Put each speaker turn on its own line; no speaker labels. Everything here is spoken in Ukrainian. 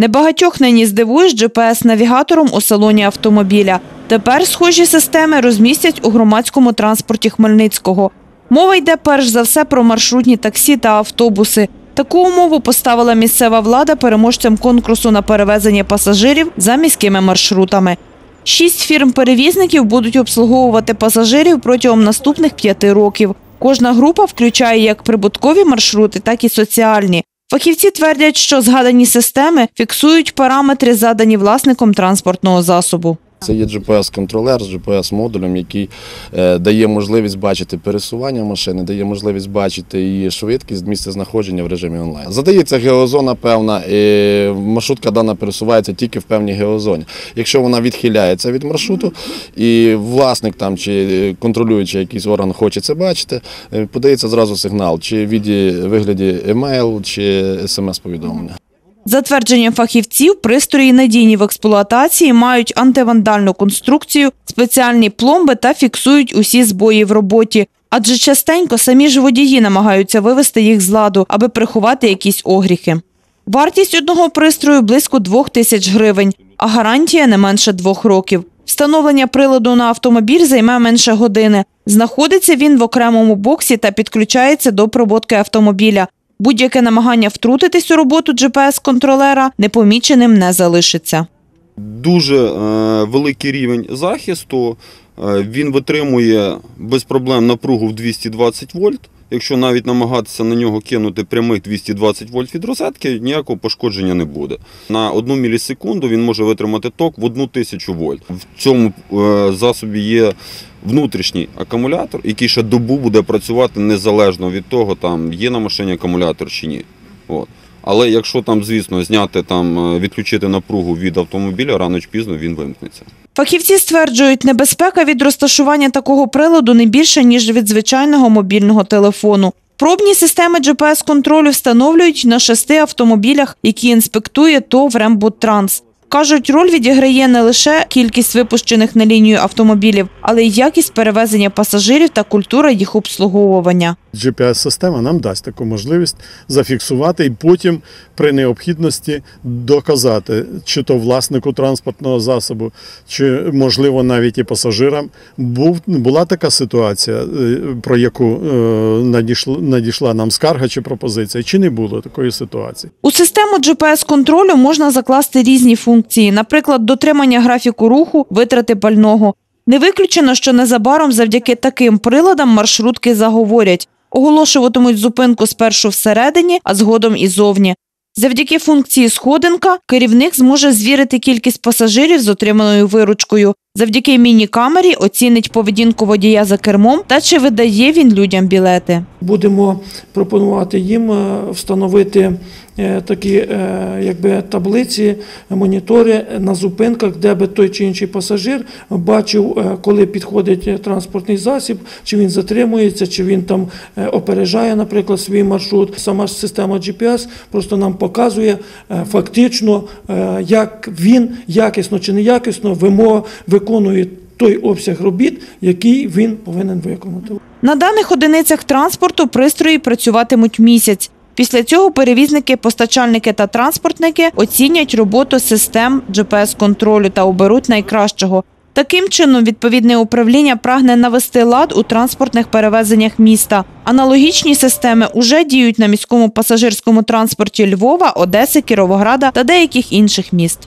Небагатьох нині здивуєш GPS-навігатором у салоні автомобіля. Тепер схожі системи розмістять у громадському транспорті Хмельницького. Мова йде перш за все про маршрутні таксі та автобуси. Таку умову поставила місцева влада переможцям конкурсу на перевезення пасажирів за міськими маршрутами. Шість фірм-перевізників будуть обслуговувати пасажирів протягом наступних п'яти років. Кожна група включає як прибуткові маршрути, так і соціальні. Фахівці твердять, що згадані системи фіксують параметри, задані власником транспортного засобу.
Це є GPS-контролер з GPS-модулем, який е, дає можливість бачити пересування машини, дає можливість бачити її швидкість, місце знаходження в режимі онлайн. Задається геозона певна, і маршрутка дана пересувається тільки в певній геозоні. Якщо вона відхиляється від маршруту, і власник там чи контролюючий якийсь орган хоче це бачити, е, подається зразу сигнал, чи в вигляді емейл, чи смс-повідомлення.
За твердженням фахівців, пристрої надійні в експлуатації, мають антивандальну конструкцію, спеціальні пломби та фіксують усі збої в роботі. Адже частенько самі ж водії намагаються вивести їх з ладу, аби приховати якісь огріхи. Вартість одного пристрою близько двох тисяч гривень, а гарантія не менше двох років. Встановлення приладу на автомобіль займе менше години. Знаходиться він в окремому боксі та підключається до проводки автомобіля. Будь-яке намагання втрутитись у роботу GPS-контролера непоміченим не залишиться.
дуже е, великий рівень захисту. Е, Він витримує без проблем напругу в 220 вольт. Якщо навіть намагатися на нього кинути прямих 220 вольт від розетки, ніякого пошкодження не буде. На одну мілісекунду він може витримати ток в 1000 вольт. В цьому е, засобі є внутрішній акумулятор, який ще добу буде працювати незалежно від того, там є на машині акумулятор чи ні. От. Але якщо там, звісно, зняти там, е, відключити напругу від автомобіля, рано чи пізно він вимкнеться.
Фахівці стверджують, небезпека від розташування такого приладу не більше, ніж від звичайного мобільного телефону. Пробні системи GPS-контролю встановлюють на шести автомобілях, які інспектує ТОВ «Рембудтранс». Кажуть, роль відіграє не лише кількість випущених на лінію автомобілів, але й якість перевезення пасажирів та культура їх обслуговування.
GPS-система нам дасть таку можливість зафіксувати і потім при необхідності доказати, чи то власнику транспортного засобу, чи можливо навіть і пасажирам. Був була така ситуація, е, про яку е, надійшла, надійшла нам скарга чи пропозиція, чи не було такої ситуації.
У систему GPS-контролю можна закласти різні функції, наприклад, дотримання графіку руху, витрати пального. Не виключено, що незабаром завдяки таким приладам маршрутки заговорять. Оголошуватимуть зупинку спершу всередині, а згодом і зовні. Завдяки функції сходинка керівник зможе звірити кількість пасажирів з отриманою виручкою. Завдяки міні-камері оцінить поведінку водія за кермом та чи видає він людям білети.
Будемо пропонувати їм е, встановити е, такі е, якби, таблиці, монітори на зупинках, де би той чи інший пасажир бачив, коли підходить транспортний засіб, чи він затримується, чи він там опережає, наприклад, свій маршрут. Сама ж система GPS просто нам показує фактично, як він якісно чи неякісно вимо- виконує той обсяг робіт, який він повинен виконати.
На даних одиницях транспорту пристрої працюватимуть місяць. Після цього перевізники, постачальники та транспортники оцінять роботу систем GPS-контролю та оберуть найкращого. Таким чином, відповідне управління прагне навести лад у транспортних перевезеннях міста. Аналогічні системи уже діють на міському пасажирському транспорті Львова, Одеси, Кіровограда та деяких інших міст.